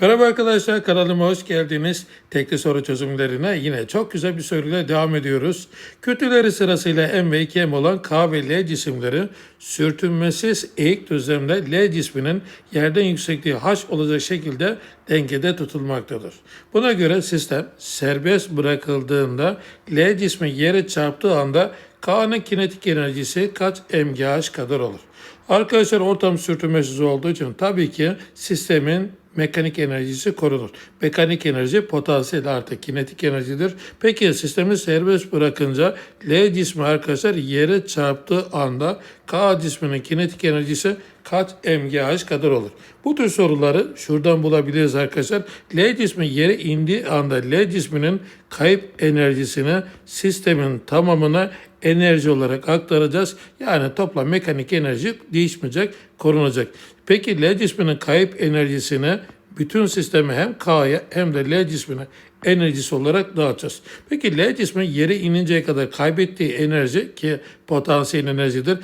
Merhaba arkadaşlar kanalıma hoş geldiniz. Tekli soru çözümlerine yine çok güzel bir soruyla devam ediyoruz. Kütleleri sırasıyla M ve 2M olan K ve L cisimleri sürtünmesiz eğik düzlemde L cisminin yerden yüksekliği H olacak şekilde dengede tutulmaktadır. Buna göre sistem serbest bırakıldığında L cismi yere çarptığı anda K'nın kinetik enerjisi kaç mgh kadar olur? Arkadaşlar ortam sürtünmesiz olduğu için tabii ki sistemin mekanik enerjisi korunur. Mekanik enerji potansiyel artı kinetik enerjidir. Peki sistemi serbest bırakınca L cismi arkadaşlar yere çarptığı anda K cisminin kinetik enerjisi kaç mgh kadar olur? Bu tür soruları şuradan bulabiliriz arkadaşlar. L cismi yere indiği anda L cisminin kayıp enerjisini sistemin tamamına enerji olarak aktaracağız. Yani toplam mekanik enerji değişmeyecek, korunacak. Peki L cisminin kayıp enerjisini bütün sisteme hem K'ya hem de L cismine enerjisi olarak dağıtacağız. Peki L cismi yere ininceye kadar kaybettiği enerji ki potansiyel enerjidir.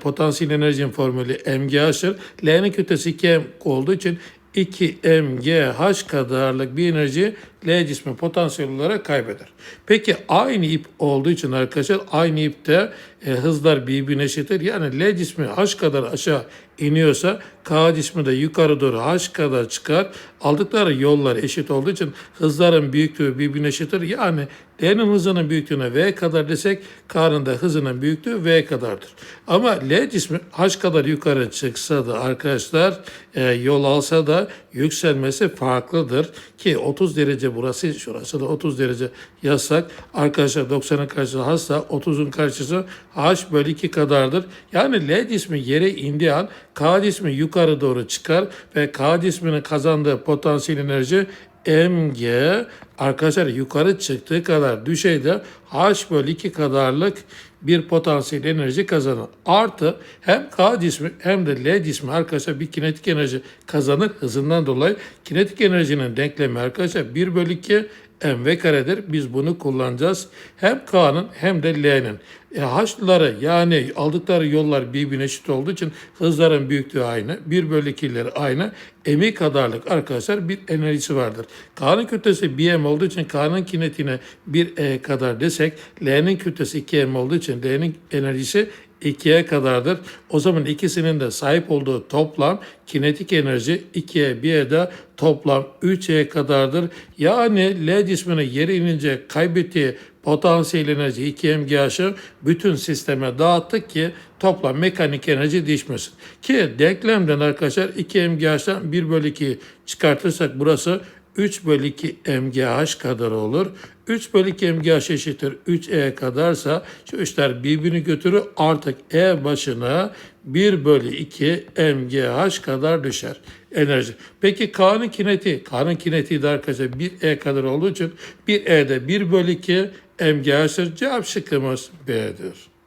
Potansiyel enerjinin formülü mgH'dır. L'nin kütlesi 2m olduğu için 2mgh kadarlık bir enerji L cismi potansiyel olarak kaybeder. Peki aynı ip olduğu için arkadaşlar aynı ipte e, hızlar birbirine eşittir. Yani L cismi H kadar aşağı iniyorsa K cismi de yukarı doğru H kadar çıkar. Aldıkları yollar eşit olduğu için hızların büyüklüğü birbirine eşittir. Yani L'nin hızının büyüklüğüne V kadar desek K'nın da hızının büyüklüğü V kadardır. Ama L cismi H kadar yukarı çıksa da arkadaşlar e, yol alsa da yükselmesi farklıdır. Ki 30 derece burası şurası da 30 derece yazsak arkadaşlar 90'ın karşısı H'sa 30'un karşısı H bölü 2 kadardır. Yani L cismi yere indiği an K cismi yukarı doğru çıkar ve K cisminin kazandığı potansiyel enerji mg arkadaşlar yukarı çıktığı kadar düşeyde h bölü 2 kadarlık bir potansiyel enerji kazanır. Artı hem K cismi hem de L cismi arkadaşlar bir kinetik enerji kazanır hızından dolayı. Kinetik enerjinin denklemi arkadaşlar 1 bölü 2 mv karedir. Biz bunu kullanacağız. Hem K'nın hem de L'nin. E, H'ları yani aldıkları yollar birbirine eşit olduğu için hızların büyüklüğü aynı. 1 bölü 2'leri aynı. M'i kadarlık arkadaşlar bir enerjisi vardır. K'nın kütlesi 1 m olduğu için K'nın kinetiğine 1 e kadar desek L'nin kütlesi 2 m olduğu için L'nin enerjisi 2'ye kadardır. O zaman ikisinin de sahip olduğu toplam kinetik enerji 2'ye 1'e de toplam 3'e kadardır. Yani L cismine yere inince kaybettiği potansiyel enerji 2 mgh'ı bütün sisteme dağıttık ki toplam mekanik enerji değişmesin. Ki denklemden arkadaşlar 2 mgh'dan 1 bölü 2 çıkartırsak burası 3 bölü 2 mgh kadar olur. 3 bölü 2 mgh eşittir 3e kadarsa şu üçler birbirini götürür artık e başına 1 bölü 2 mgh kadar düşer enerji. Peki K'nın kineti, K'nın kinetiği de arkadaşlar 1e kadar olduğu için 1e'de 1 bölü 2 mgh'dir. Cevap şıkkımız B'dir.